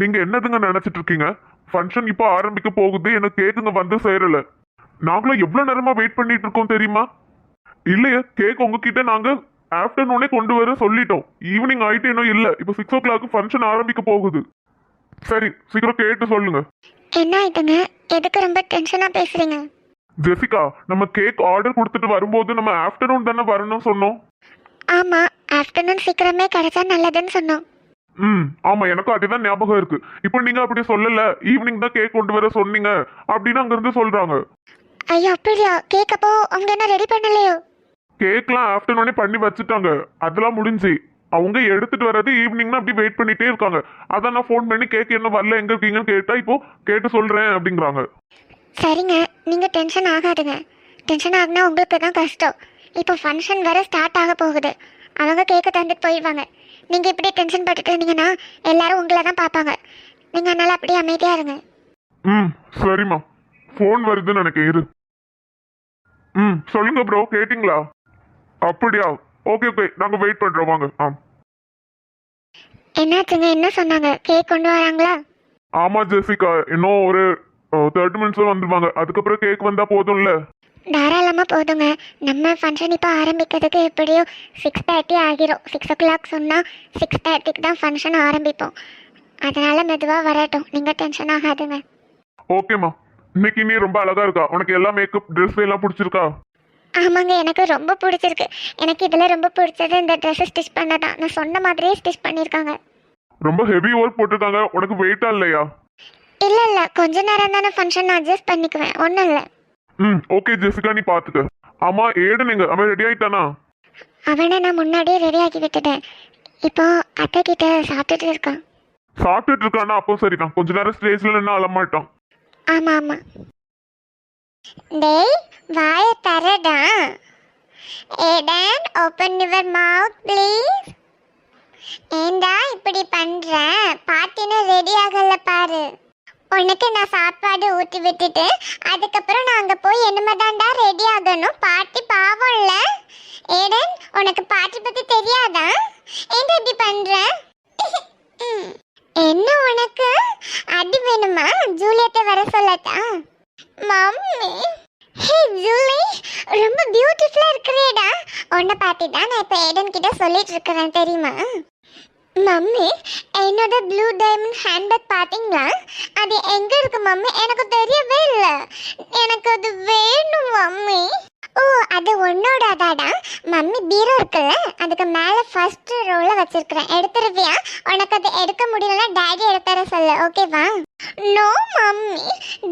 நீங்க என்னதுங்க நினைச்சிட்டு இருக்கீங்க ஃபங்க்ஷன் இப்போ ஆரம்பிக்க போகுது எனக்கு கேக்குங்க வந்து சேரல. நாங்களும் எவ்வளவு நேரமா வெயிட் பண்ணிட்டு இருக்கோம் தெரியுமா? இல்லையே கேக் உங்ககிட்ட நாங்க ஆஃப்டர்நூனே கொண்டு வர சொல்லிட்டோம். ஈவினிங் ஆயிட்டு இன்னும் இல்ல. இப்போ சிக்ஸ் ஓ கிளாக் ஃபங்க்ஷன் ஆரம்பிக்க போகுது. சரி சீக்கிரம் கேட்டு சொல்லுங்க. என்ன ஆயிட்டுங்க எதுக்கு ரொம்ப டென்ஷனாக பேசுறீங்க? ஜெசிகா நம்ம கேக் ஆர்டர் கொடுத்துட்டு வரும்போது நம்ம ஆஃப்டர்நூன் தானே வரணும்னு சொன்னோம். ஆமாம் ஆஃப்டர்நூன் சீக்கிரமே கிடைச்சா நல்லதுன்னு சொன்னோம். ம் ஆமா எனக்கும் அதுதான் ஞாபகம் இருக்கு. இப்போ நீங்க அப்படி சொல்லல ஈவினிங் தான் கேக் கொண்டு வர சொன்னீங்க அப்படின்னு அங்க இருந்து சொல்றாங்க. ஐயோ அப்படியா? கேக் அப்போ அவங்க என்ன ரெடி பண்ணலையோ? கேக்லாம் ஆஃப்டர்நூனே பண்ணி வச்சுட்டாங்க. அதெல்லாம் முடிஞ்சு. அவங்க எடுத்துட்டு வர்றது ஈவினிங்னா அப்படி வெயிட் பண்ணிட்டே இருக்காங்க. அதான் நான் ஃபோன் பண்ணி கேக் என்ன வரல எங்க இருக்கீங்கன்னு கேட்டா இப்போ கேட்டு சொல்றேன் அப்படிங்கிறாங்க. சரிங்க நீங்கள் டென்ஷன் ஆகாதுங்க. டென்ஷன் ஆகுனா உங்களுக்கு தான் கஷ்டம். இப்போ ஃபங்க்ஷன் வேற ஸ்டார்ட் ஆக போகுது. அவங்க கேக்கை தந்துட்டு போயிடுவாங்க. நீங்கள் இப்படி டென்ஷன் பட்டுட்டு இருந்தீங்கன்னா எல்லாரும் உங்களை தான் பார்ப்பாங்க. நீங்கள் அதனால அப்படியே அமைதியாக இருங்க. ம் சரிம்மா ஃபோன் வருதுன்னு நினைக்கிறேன் இரு. ம் சொல்லுங்க ப்ரோ கேட்டிங்களா? அப்படியா? ஓகே ஓகே நாங்கள் வெயிட் பண்ணுறோம் வாங்க. ஆ. என்னாச்சுங்க? என்ன சொன்னாங்க? கேக் கொண்டு வராங்களா? ஆமாம் ஜெசிகா. இன்னும் ஒரு தேர்ட்டி மினிட்ஸில் வந்துடுவாங்க அதுக்கப்புறம் கேக் வந்தால் போதும்ல? தாராளமாக போதுங்க. நம்ம ஃபங்க்ஷன் இப்போ ஆரம்பிக்கிறதுக்கு எப்படியோ சிக்ஸ் தேர்ட்டி ஆகிரும். சிக்ஸ் ஓ கிளாக் சொன்னால் சிக்ஸ் தேர்ட்டிக்கு தான் ஃபங்க்ஷன் ஆரம்பிப்போம். அதனால் மெதுவாக வரட்டும். நீங்கள் டென்ஷன் ஆகாதுங்க. ஓகேம்மா இன்னைக்கு நீ ரொம்ப அழகா இருக்கா? உனக்கு எல்லா மேக்கப் ட்ரெஸ் எல்லாம் பிடிச்சிருக்கா? ஆமாங்க எனக்கு ரொம்ப பிடிச்சிருக்கு. எனக்கு இதில் ரொம்ப பிடிச்சது இந்த ட்ரெஸ்ஸை ஸ்டிச் பண்ண தான். நான் சொன்ன மாதிரியே ஸ்டிச் பண்ணியிருக்காங்க ரொம்ப ஹெவி ஒர்க் போட்டிருக்காங்க. உனக்கு வெயிட்டா இல்லையா? இல்லை இல்லை. கொஞ்ச நேரம் தானே ஃபங்க்ஷன் அட்ஜஸ்ட் பண்ணிக்குவேன். ஒன்றும் இல்லை. ம் ஓகே ஜெசிகா நீ பார்த்துக்க. ஆமா ஏடு நீங்க அவன் ரெடி ஆயிட்டானா? அவனை நான் முன்னாடியே ரெடி ஆக்கி விட்டுட்டேன். இப்போ அத்தை கிட்ட சாப்பிட்டுட்டு இருக்கான். சாப்பிட்டுட்டு இருக்கானா? அப்போ சரிதான். கொஞ்ச நேரம் ஸ்டேஜ்ல நின்று அழமாட்டான் ஆமா ஆமா. டேய் வாய தரடா. Aiden open your mouth please ஏண்டா இப்படி பண்ற? பாட்டின்னு ரெடி ஆகல பாரு. உனக்கு நான் சாப்பாடு ஊட்டி விட்டுட்டு அதுக்கப்புறம் நான் போய் என்னமதாண்டா ரெடி ஆகணும்? பாட்டி பாவம்ல ஏடன் உனக்கு பாட்டி பத்தி தெரியாதா? ஏன்டா இப்படி பண்ற? என்ன உனக்கு? அடி வேணுமா? ஜூலியத்தை வர சொல்லட்டா? மம்மி. ஹே ஜூலி ரொம்ப பியூட்டிஃபுல்லாக இருக்கிறேடா. உன்னை பார்த்து தான் நான் இப்போ ஏடன் கிட்ட சொல்லிட்டு இருக்கிறேன் தெரியுமா? மம்மி என்னோட ப்ளூ டைமண்ட் ஹேண்ட்பேக் பார்த்தீங்களா? அது எங்கே இருக்கு மம்மி? எனக்கு தெரியவே இல்லை. எனக்கு அது வேணும் மம்மி. ஓ அது உன்னோடதாடா. மம்மி பீரோ இருக்குல்ல அதுக்கு மேலே ஃபர்ஸ்ட் ரோல வச்சிருக்கிறேன். எடுத்துருவியா? உனக்கு அது எடுக்க முடியலன்னா டாடி எடுத்துற சொல்லு ஓகேவா நோ மம்மி.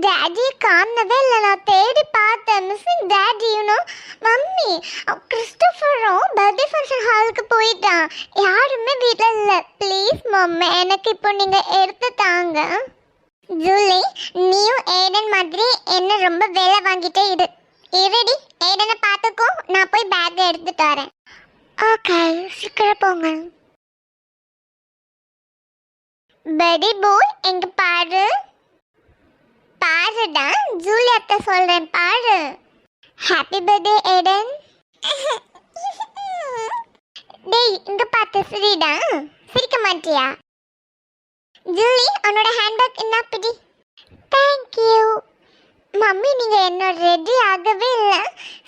டேடி காணவே இல்லை. நான் தேடி பார்த்தேன். மிஸ்ஸிங் டேடி யூனோ மம்மி கிறிஸ்டோஃபரும் பர்த்டே ஃபங்க்ஷன் ஹாலுக்கு போயிட்டான். யாருமே வீட்டில் இல்லை. ப்ளீஸ் மம்மி எனக்கு இப்போ நீங்கள் எடுத்து தாங்க. ஜூலி நீயும் ஏடன் மாதிரி என்ன ரொம்ப வேலை வாங்கிட்டே இரு. இருடி. நான் போய் பேக் எடுத்துட்டு வரேன். ஓகே சீக்கிரம் போங்க. பெடி போய் எங்க பாரு. பாருடா ஜூலி அத்தை சொல்றேன் பாரு. ஹாப்பி பர்த்டே ஏடன் டேய் இங்க பார்த்து சிரிடா. சிரிக்க மாட்டியா? ஜூலி உன்னோட ஹேண்ட்பேக் என்ன பிடி? தேங்க்யூ மம்மி நீங்க என்ன ரெடி ஆகவே இல்லை.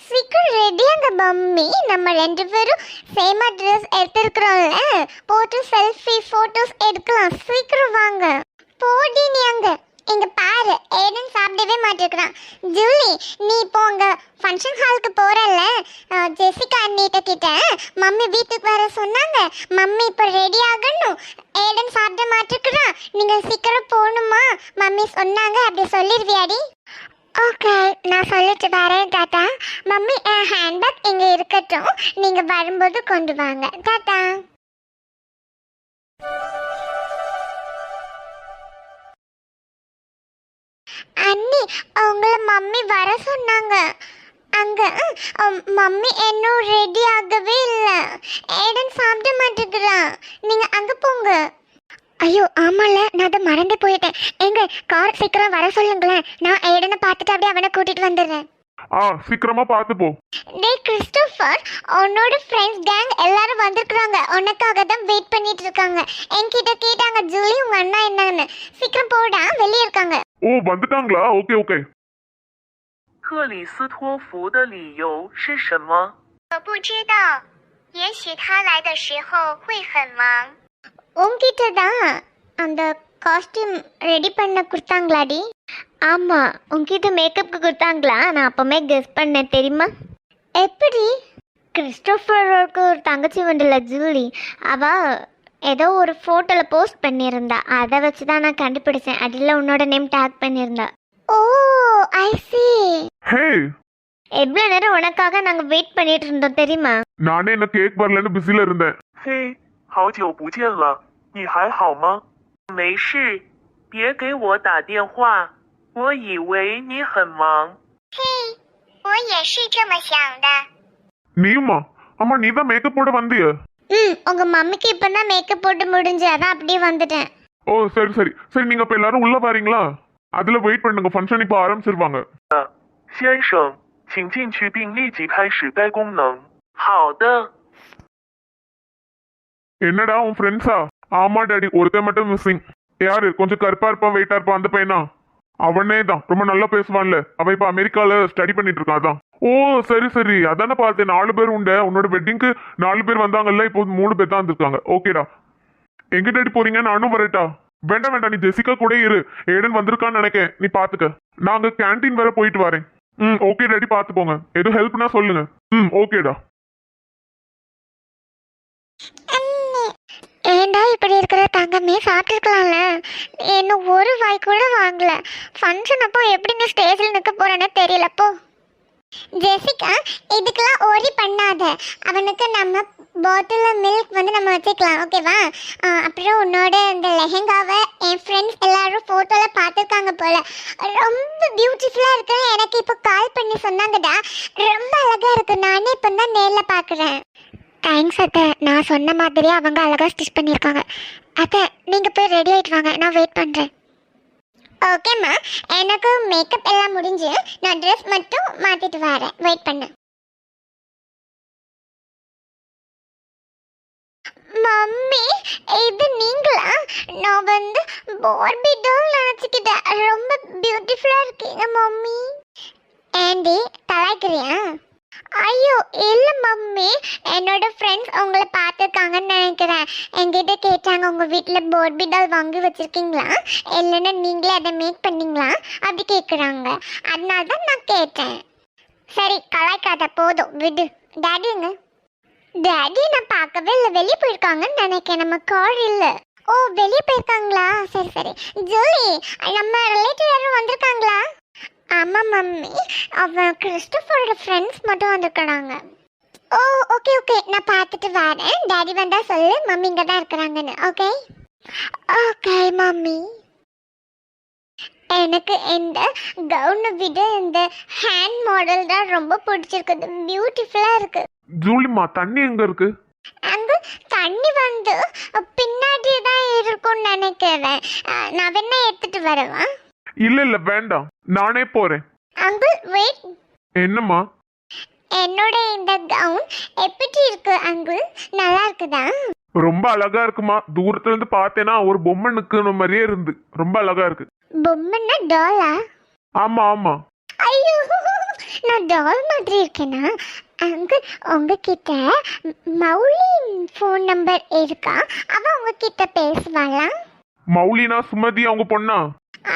சீக்கிரம் ரெடியாங்க மம்மி. நம்ம ரெண்டு பேரும் சேமா ட்ரெஸ் எடுத்துருக்குறோம்ல. போட்டு செல்ஃபி ஃபோட்டோஸ் எடுக்கலாம். சீக்கிரம் வாங்க. போடி நீ அங்க. இங்க பாரு. ஏடன் சாப்பிடவே மாட்டேங்கிறான். ஜூலி நீ இப்போ அங்க ஃபங்க்ஷன் ஹாலுக்கு போறல்ல? ஜெசிகா அண்ணிட்ட கிட்ட. மம்மி வீட்டுக்கு வர சொன்னாங்க. மம்மி இப்போ ரெடி ஆகணும். ஏடன் சாப்பிட மாட்டேங்கிறான். நீங்க சீக்கிரம் போகணுமா? மம்மி சொன்னாங்க. அப்படி சொல்லிடுவியாடி ஓகே நான் சொல்லிட்டு வரேன் தாத்தா. மம்மி என் ஹேண்ட்பேக் இங்கே இருக்கட்டும். நீங்கள் வரும்போது கொண்டு வாங்க தாத்தா. அண்ணி உங்களை மம்மி வர சொன்னாங்க. அங்க மம்மி இன்னும் ரெடி ஆகவே இல்லை. ஏடன் சாப்பிட மாட்டேங்கிறான். நீங்கள் அங்கே போங்க. ஐயோ ஆமால நான் அதை மறந்து போயிட்டேன் எங்க கார் சீக்கிரம் வர சொல்லுங்களேன் நான் ஏடனை பார்த்துட்டு அப்படியே அவனை கூட்டிட்டு வந்துடுறேன் ஆ சீக்கிரமா பார்த்து போ டேய் கிறிஸ்டோஃபர் உன்னோட ஃப்ரெண்ட்ஸ் கேங் எல்லாரும் வந்திருக்காங்க உனக்காக தான் வெயிட் பண்ணிட்டு இருக்காங்க என்கிட்ட கேட்டாங்க ஜூலி உங்க அண்ணா என்னன்னு சீக்கிரம் போடா வெளியே இருக்காங்க ஓ வந்துட்டாங்களா ஓகே ஓகே 克里斯托弗的理由是什么？我不知道，也许他来的时候会很忙。 உங்ககிட்ட தான் அந்த காஸ்டியூம் ரெடி பண்ண கொடுத்தாங்களாடி? ஆமாம் உங்ககிட்ட மேக்கப்புக்கு கொடுத்தாங்களா? நான் அப்போமே கெஸ் பண்ணேன் தெரியுமா? எப்படி கிறிஸ்டோஃபரோருக்கு ஒரு தங்கச்சி ஒன்றில் ஜூலி. அவள் ஏதோ ஒரு ஃபோட்டோவில் போஸ்ட் பண்ணியிருந்தா. அதை வச்சு தான் நான் கண்டுபிடிச்சேன். அதில் உன்னோட நேம் டேக் பண்ணியிருந்தா. ஓ ஐ சி எவ்வளோ நேரம் உனக்காக நாங்கள் வெயிட் பண்ணிட்டு இருந்தோம் தெரியுமா? நானே என்ன கேக் வரலன்னு பிஸியில் இருந்தேன். ஹே ஹவ் யூ பூஜியா 你还好吗？没事，别给我打电话，我以为你很忙。嘿，我也是这么想的。 நீயுமா ஆமா நீ தான் மேக்கப் போட வந்திய ம் உங்க மம்மிக்கு இப்போ தான் மேக்கப் போட்டு முடிஞ்சு அதான் அப்படியே வந்துட்டேன் ஓ சரி சரி சரி நீங்க இப்ப எல்லாரும் உள்ள வரீங்களா அதுல வெயிட் பண்ணுங்க ஃபங்க்ஷன் இப்போ ஆரம்பிச்சிருவாங்க 先生，请进去并立即开始该功能。好的， என்னடா உன் ஃப்ரெண்ட்ஸா ஆமா டாடி. ஒருத்தன் மட்டும் மிஸ்ஸிங் யாரு? கொஞ்சம் கருப்பா இருப்பான் வெயிட்டா இருப்பான் அந்த பையனா? அவனே தான் ரொம்ப நல்லா பேசுவான்ல. அவன் இப்ப அமெரிக்கால ஸ்டடி பண்ணிட்டு இருக்கான் அதான். ஓ சரி சரி. அதானே பார்த்தேன். நாலு பேர் உண்டு. உன்னோட வெட்டிங்க்கு நாலு பேர் வந்தாங்கல்ல இப்போ மூணு பேர் தான் வந்திருக்காங்க. ஓகேடா எங்க டாடி போறீங்க? நானும் வரட்டா. வேண்டாம் வேண்டாம். நீ ஜெசிகா கூட இரு. ஏடன் வந்திருக்கான்னு நினைக்கேன். நீ பாத்துக்க. நாங்க கேண்டீன் வர போயிட்டு வரேன். ம் ஓகே டாடி. பார்த்துக்கோங்க எதுவும் ஹெல்ப்னா சொல்லுங்க. ம் ஓகேடா ஏண்டா இப்படி இருக்கிற சாப்பிட்டுருக்கலாம்ல. இன்னும் ஒரு வாய் கூட வாங்கல. ஃபங்க்ஷன் அப்போ எப்படி நீ ஸ்டேஜில் நிற்க போறேன்னு தெரியலப்போ ஜெசிகா இதுக்கெல்லாம் ஒரி பண்ணாத. அவனுக்கு நம்ம பாட்டிலில் மில்க் வந்து நம்ம வச்சுக்கலாம் ஓகேவா அப்புறம் உன்னோட இந்த லெஹெங்காவை என் ஃப்ரெண்ட்ஸ் எல்லாரும் ஃபோட்டோவில் பார்த்துருக்காங்க போல். ரொம்ப பியூட்டிஃபுல்லாக இருக்கு. எனக்கு இப்போ கால் பண்ணி சொன்னாங்கடா. ரொம்ப அழகாக இருக்கு. நானே இப்போ தான் நேரில் பார்க்குறேன். தேங்க்ஸ் அத்தை. நான் சொன்ன மாதிரியே அவங்க அழகாக ஸ்டிச் பண்ணியிருக்காங்க. அத்தை நீங்கள் போய் ரெடி ஆகிட்டு வாங்க. நான் வெயிட் பண்ணுறேன் ஓகேம்மா எனக்கு மேக்கப் எல்லாம் முடிஞ்சு நான் ட்ரெஸ் மட்டும் மாற்றிட்டு வரேன். வெயிட் பண்ணு. மம்மி இது நீங்களா? நான் வந்து பார்பி டால் நினச்சிக்கிட்டேன் ரொம்ப பியூட்டிஃபுல்லாக இருக்கீங்க மம்மி. ஆண்டி தலைக்கிறியா? ஐயோ இல்லை மம்மி. என்னோட ஃப்ரெண்ட்ஸ் உங்களை பார்த்துருக்காங்கன்னு நினைக்கிறேன். என்கிட்ட கேட்டாங்க உங்கள் வீட்டில் போர்பி டால் வாங்கி வச்சுருக்கீங்களா? இல்லைன்னா நீங்களே அதை மேக் பண்ணீங்களா? அப்படி கேட்குறாங்க அதனால தான் நான் கேட்டேன். சரி கலாய்க்காத போதும் விடு. டாடிங்க டாடி நான் பார்க்கவே இல்லை. வெளியே போயிருக்காங்கன்னு நினைக்கிறேன். நம்ம கார் இல்லை. ஓ வெளியே போயிருக்காங்களா? சரி சரி. ஜூலி நம்ம ரிலேட்டிவ் யாரும் வந்திருக்காங்களா? ஆமாம் மம்மி. அவன் கிறிஸ்டோஃபரோட ஃப்ரெண்ட்ஸ் மட்டும் வந்திருக்கிறாங்க. ஓ ஓகே ஓகே நான் பார்த்துட்டு வரேன். டாடி வந்தா சொல்லு. மம்மி இங்கே தான் இருக்கிறாங்கன்னு. Okay okay mummy. எனக்கு இந்த கவுனை விட இந்த ஹேண்ட் மாடல் தான் ரொம்ப பிடிச்சிருக்குது. பியூட்டிஃபுல்லாக இருக்கு. ஜூலிமா தண்ணி எங்க இருக்கு? அங்க தண்ணி வந்து பின்னாடி தான் இருக்கும்னு நினைக்கிறேன். நான் வேணா எடுத்துட்டு வரவா? இல்ல இல்ல வேண்டாம். நானே போறேன். அங்கிள் வெயிட் என்னம்மா? என்னோட இந்த கவுன் எப்படி இருக்கு அங்கிள்? நல்லா இருக்குதா? ரொம்ப அழகா இருக்குமா? தூரத்துல இருந்து பார்த்தேன்னா ஒரு பொம்மை நிக்கிற மாதிரியே இருந்து. ரொம்ப அழகா இருக்கு. பொம்மைன்னா டாலா ஆமா ஆமா. ஐயோ நான் டால் மாதிரி இருக்கேனா? அங்கிள் உங்ககிட்ட மௌலி ஃபோன் நம்பர் இருக்கா? அவ உங்ககிட்ட பேசுவாளா? மௌலினா சுமதி அவங்க பொண்ணா?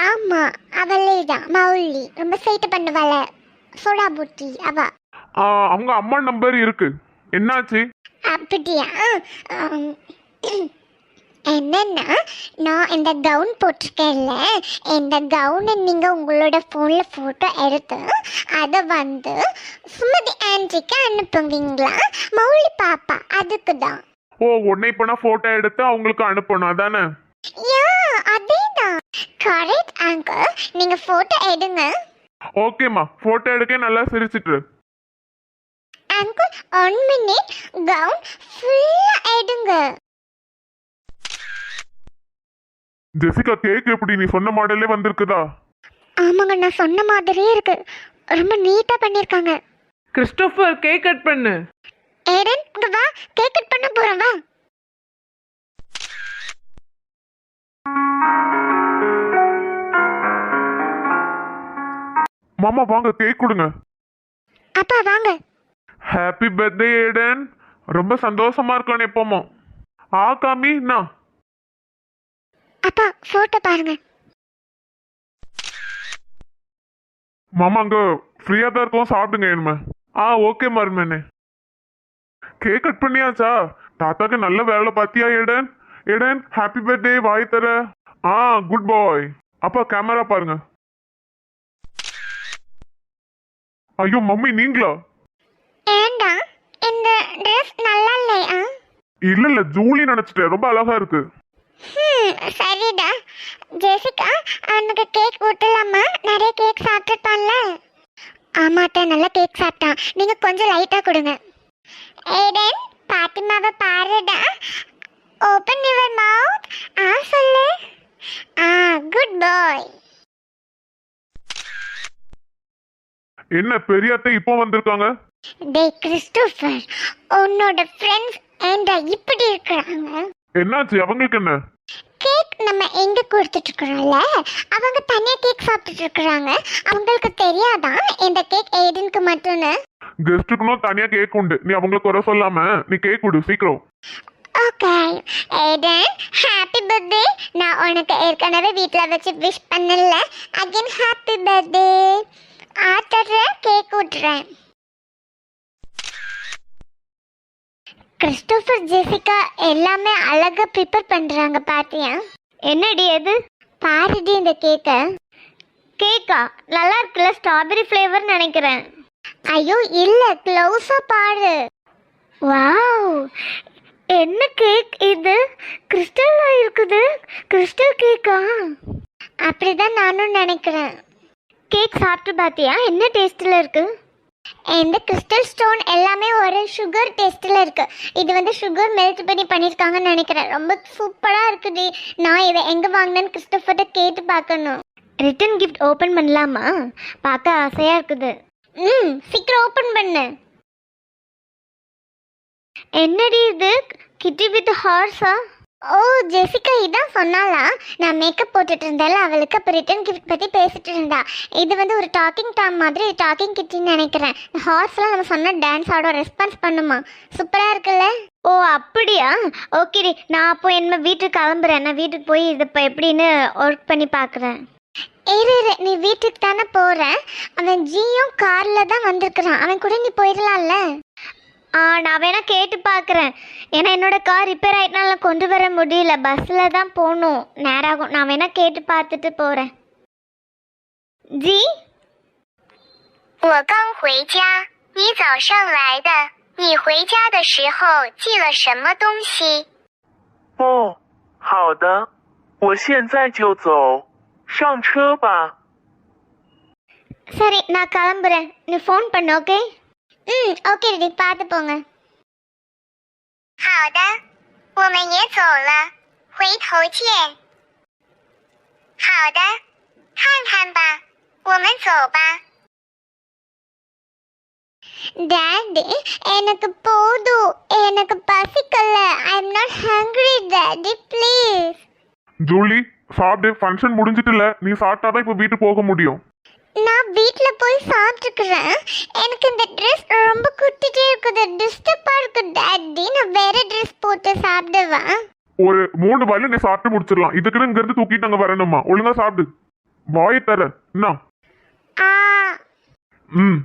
ஆமா அவளே தான் மௌலி. ரொம்ப சேட்டை பண்ணுவாள. சோடா புட்டி அவ. ஆ, அவங்க அம்மா நம்பர் இருக்கு. என்னாச்சு? அப்படியா? ஆம். என்னன்னா நான் இந்த கவுன் போட்டிருக்கேன்ல இந்த கவுனை நீங்கள் உங்களோட ஃபோனில் ஃபோட்டோ எடுத்து அதை வந்து சுமதி ஆன்ட்டிக்கு அனுப்புவீங்களா? மௌலி பாப்பா அதுக்கு தான் ஓ உன்னை இப்ப நான் போட்டோ எடுத்து அவங்களுக்கு அனுப்பணும் அதானே? யா அதே கரெக்ட் அங்கிள் நீங்கள் ஃபோட்டோ எடுங்க. ஓகேம்மா போட்டோ எடுக்க நல்லா சிரிச்சிட்டு. அங்கிள் ஒன் மினிட் கவுன் ஃபுல்லாக எடுங்க. ஜெசிகா கேக் எப்படி? நீ சொன்ன மாடலே வந்திருக்குதா? ஆமாங்க நான் சொன்ன மாதிரியே இருக்கு. ரொம்ப நீட்டா பண்ணிருக்காங்க. கிறிஸ்டோஃபர் கேக் கட் பண்ணு. ஏடன் இங்க வா. கேக் கட் பண்ண போறோம் வா. மாமா வாங்க கேக் கொடுங்க. அப்பா வாங்க. ஹாப்பி பர்த்டே ஏடன் ரொம்ப சந்தோஷமா இருக்கணும் எப்போமோ ஆ காமி நான் அப்பா போட்டோ பாருங்க. மாமா அங்க ஃப்ரீயா தான் இருக்கோம் சாப்பிடுங்க இனிமே. ஆ ஓகே மருமேனே கேக் கட் பண்ணியாச்சா? தாத்தாக்கு நல்ல வேலை பார்த்தியா ஏடன் ஏடன் ஹாப்பி பர்த்டே வாய் தர. ஆ குட் பாய் அப்பா கேமரா பாருங்க. ஐயோ மம்மி நீங்களா? ஏண்டா? இந்த ட்ரெஸ் நல்லா இல்லையா இல்ல இல்ல ஜூலி நினைச்சிட்டேன். ரொம்ப அழகா இருக்கு. ஹம், சரிடா. ஜெசிகா அவனுக்கு கேக் ஊட்டலாமா? நிறைய கேக் சாப்பிட்டுருப்பான்ல. ஆமாட்டா நல்லா கேக் சாப்பிட்டான். நீங்க கொஞ்சம் லைட்டா கொடுங்க. ஏடன் பாத்திமாவை பாருடா. ஓபன் யுவர் மவுத் ஆ சொல்லு. ஆ குட் பாய் என்ன பெரியாத்த இப்போ வந்திருக்காங்க? டேய் கிறிஸ்டோஃபர் உன்னோட ஃப்ரெண்ட்ஸ் ஏண்டா இப்படி இருக்கிறாங்க? என்னாச்சு? அவங்களுக்கு என்ன? கேக் நம்ம எங்க கொடுத்துட்டு இருக்கிறோம்ல அவங்க தனியா கேக் சாப்பிட்டுட்டு இருக்கிறாங்க அவங்களுக்கு தெரியாதான் இந்த கேக் ஏடனுக்கு மட்டும்னு? கெஸ்ட்டுக்குனும் தனியா கேக் உண்டு. நீ அவங்களுக்கு குறை சொல்லாம நீ கேக் கொடு சீக்கிரம். ஓகே ஏடன் ஹாப்பி பர்த்டே நான் உனக்கு ஏற்கனவே வீட்டில் வச்சு விஷ் பண்ணல. அகைன் ஹாப்பி பர்த்டே கேக் விட்டுறேன் கிறிஸ்டோபர் ஜெசிகா எல்லாமே அழகா ப்ரிப்பேர் பண்றாங்க பாத்தியா? என்னடி அது? பாருடி இந்த கேக்க கேக்கா நல்லா இருக்குல்ல ஸ்ட்ராபெரி ஃப்ளேவர் நினைக்கிறேன். ஐயோ இல்ல க்ளோஸா பாரு. வாவ்! என்ன கேக் இது? கிறிஸ்டலா இருக்குது. கிறிஸ்டல் கேக்கா அப்படிதான் நானும் நினைக்கிறேன். கேக் சாப்பிட்டு பாத்தியா? என்ன டேஸ்ட்ல இருக்கு? இந்த கிறிஸ்டல் ஸ்டோன் எல்லாமே ஒரு சுகர் டேஸ்ட்ல இருக்கு. இது வந்து சுகர் மெல்ட் பண்ணி பண்ணிருக்காங்கன்னு நினைக்கிறேன். ரொம்ப சூப்பரா இருக்குது நான் இதை எங்க வாங்கினேன்னு கிறிஸ்டோஃபர்ட்ட கேட்டு பார்க்கணும். ரிட்டன் கிஃப்ட் ஓபன் பண்ணலாமா? பார்க்க ஆசையா இருக்குது. ம் சீக்கிரம் ஓபன் பண்ணு. என்னடி இது? கிட்டி வித் ஹார்ஸா ஓ ஜெசிகா இதான் சொன்னாலா நான் மேக்கப் போட்டுட்டு இருந்தால அவளுக்கு அப்போ ரிட்டன் கிஃப்ட் பற்றி பேசிட்டு இருந்தா இது வந்து ஒரு டாக்கிங் டாம் மாதிரி டாக்கிங் கிட்டின்னு நினைக்கிறேன். ஹார்ஸ்லாம் நம்ம சொன்ன டான்ஸ் ஆட ரெஸ்பான்ஸ் பண்ணுமா? சூப்பராக இருக்குல்ல? ஓ அப்படியா? ஓகேடி நான் அப்போ என்ன வீட்டுக்கு கிளம்புறேன். நான் வீட்டுக்கு போய் இது இப்போ எப்படின்னு ஒர்க் பண்ணி பார்க்குறேன் இரு இரு. நீ வீட்டுக்கு தானே போகிறேன் அவன் ஜியும் காரில் தான் வந்திருக்கிறான். அவன் கூட நீ போயிடலாம்ல? ஆ நான் வேணா கேட்டு பார்க்குறேன் ஏன்னா என்னோட கார் ரிப்பேர் ஆயிட்டனால கொண்டு வர முடியல பஸ்ஸில் தான் போகணும் நேராகும் நான் வேணா கேட்டு பார்த்துட்டு போகிறேன் ஜி 我刚回家，你早上来的。你回家的时候寄了什么东西？哦，好的，我现在就走，上车吧。 சரி நான் கிளம்புறேன் நீ ஃபோன் பண்ணு ஓகே ம் ஓகே ரெடி பார்த்து போங்க 好的，我们也走了，回头见。好的，看看吧，我们走吧。 டாடி எனக்கு போதும் எனக்கு பசிக்கல I am not hungry daddy please Julie சாப்பிட்டு ஃபங்க்ஷன் முடிஞ்சிட்டுல நீ சாப்பிட்டாதான் இப்போ வீட்டுக்கு போக முடியும் நான் வீட்டில் போய் சாப்பிட்டுக்கிறேன் எனக்கு இந்த ட்ரெஸ் ரொம்ப குட்டிட்டே இருக்குது. டிஸ்டர்பாக இருக்கு டாடி நான் வேற ட்ரெஸ் போட்டு சாப்பிடுவேன் ஒரு மூணு வாயில நீ சாப்பிட்டு முடிச்சிடலாம். இதுக்குன்னு இங்க இருந்து தூக்கிட்டு அங்க வரணுமா? ஒழுங்கா சாப்பிடு வாயை தர. என்ன? ம்.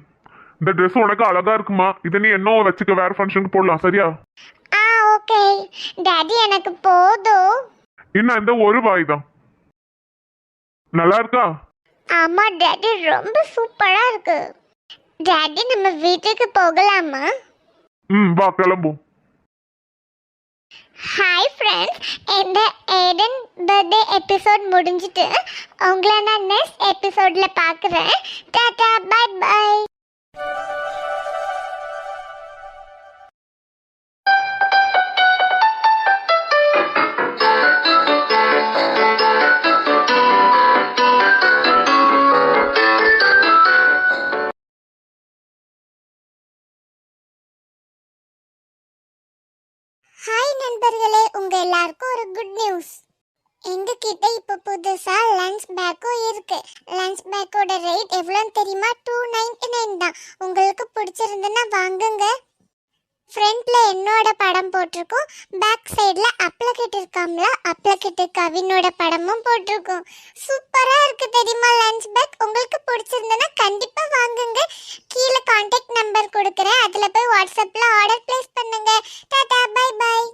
இந்த Dress உனக்கு அழகா இருக்குமா? இதை நீ என்ன வச்சுக்க வேற ஃபங்க்ஷனுக்கு போடலாம். சரியா? ஆ ஓகே. டாடி எனக்கு போதும். இன்னும் இந்த ஒரு வாய் தான். நல்லா இருக்கா? ஆமா டாடி ரொம்ப சூப்பரா இருக்கு. டாடி நம்ம வீட்டுக்கு போகலாமா? ம் வா கிளம்பும் ஹாய் ஃப்ரெண்ட்ஸ் இந்த ஏடன் பர்த்டே எபிசோட் முடிஞ்சிட்டு உங்களை நான் நெக்ஸ்ட் எபிசோட்ல பார்க்குறேன். டாடா பை பை எல்லாருக்கும் ஒரு குட் நியூஸ் எங்ககிட்ட இப்போ புதுசாக லன்ச் பேக்கும் இருக்கு. லன்ச் பேக்கோட ரேட் எவ்வளோன்னு தெரியுமா? டூ நைன்டி நைன் தான். உங்களுக்கு பிடிச்சிருந்துன்னா வாங்குங்க. ஃப்ரண்ட்ல என்னோட படம் போட்டிருக்கோம். பேக் சைடில் அப்ளகிட் இருக்காம்ல அப்ளகிட் கவினோட படமும் போட்டிருக்கோம். சூப்பராக இருக்குது தெரியுமா லன்ச் பேக் உங்களுக்கு பிடிச்சிருந்தனா கண்டிப்பாக வாங்குங்க. கீழே காண்டாக்ட் நம்பர் கொடுக்குறேன். அதில் போய் வாட்ஸ்அப்பில் ஆர்டர் ப்ளேஸ் பண்ணுங்க. Tata bye bye